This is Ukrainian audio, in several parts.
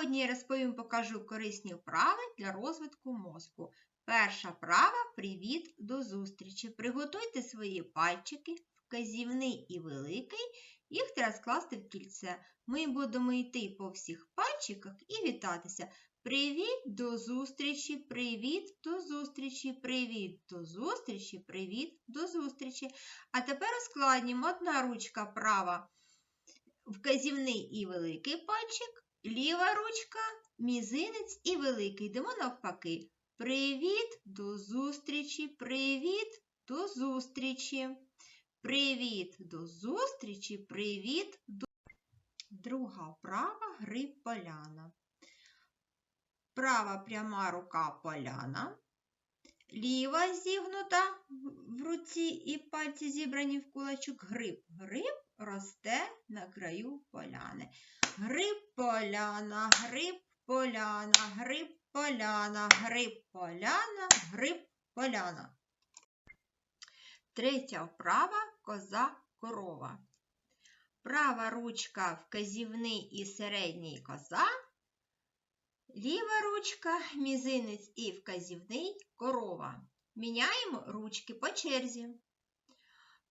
Сьогодні я розповім, покажу корисні вправи для розвитку мозку. Перша вправа привіт до зустрічі. Приготуйте свої пальчики, вказівний і великий, їх треба скласти в кільце. Ми будемо йти по всіх пальчиках і вітатися. Привіт до зустрічі, привіт до зустрічі, привіт до зустрічі, привіт до зустрічі. А тепер ускладнімо одна ручка права, вказівний і великий пальчик, ліва ручка, мізинець і великий. Йдемо навпаки. Привіт до зустрічі, привіт до зустрічі. Привіт до зустрічі, привіт до Друга вправа гриб поляна. Права пряма рука поляна. Ліва зігнута в руці і пальці зібрані в кулачок гриб. Гриб росте на краю поляни. Гриб поляна, гриб поляна, гриб поляна, гриб поляна, гриб поляна. Третя вправа коза корова. Права ручка вказівний і середній коза. Ліва ручка, мізинець і вказівний корова. Міняємо ручки по черзі.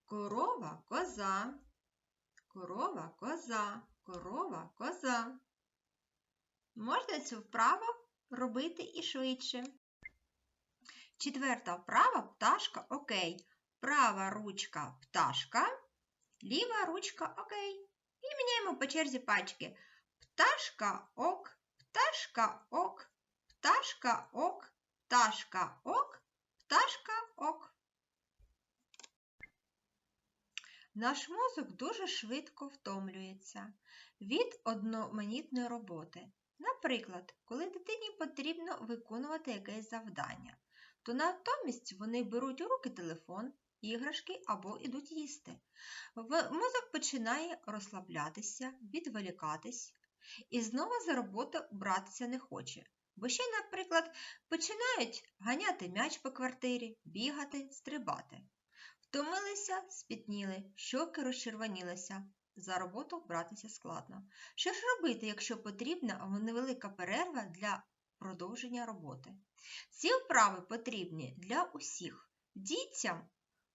Корова коза, корова коза, корова коза. Можна цю вправу робити і швидше. Четверта вправа пташка окей. Права ручка пташка, ліва ручка окей. І міняємо по черзі пачки. Пташка ок, пташка ок, пташка ок, пташка ок, пташка ок. Наш мозок дуже швидко втомлюється від одноманітної роботи. Наприклад, коли дитині потрібно виконувати якесь завдання, то натомість вони беруть у руки телефон, іграшки або йдуть їсти. Мозок починає розслаблятися, відволікатись і знову за роботу братися не хоче. Бо ще, наприклад, починають ганяти м'яч по квартирі, бігати, стрибати. Втомилися, спітніли, щоки розчервонілися. За роботу братися складно. Що ж робити, якщо потрібна невелика перерва для продовження роботи? Ці вправи потрібні для усіх. Дітям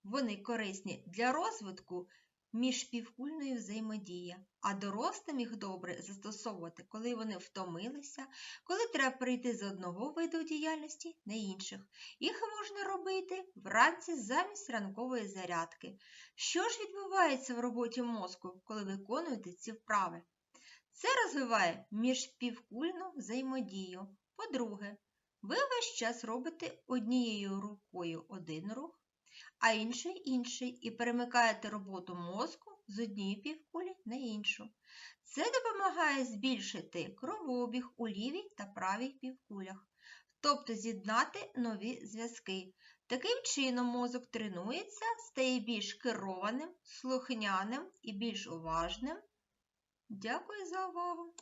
вони корисні для розвитку міжпівкульної взаємодії, а дорослим їх добре застосовувати, коли вони втомилися, коли треба перейти з одного виду діяльності на інших. Їх можна робити вранці замість ранкової зарядки. Що ж відбувається в роботі мозку, коли виконуєте ці вправи? Це розвиває міжпівкульну взаємодію. По-друге, ви весь час робите однією рукою один рух, а іншою інший, і перемикаєте роботу мозку з однієї півкулі на іншу. Це допомагає збільшити кровообіг у лівій та правій півкулях, тобто з'єднати нові зв'язки. Таким чином мозок тренується, стає більш керованим, слухняним і більш уважним. Дякую за увагу!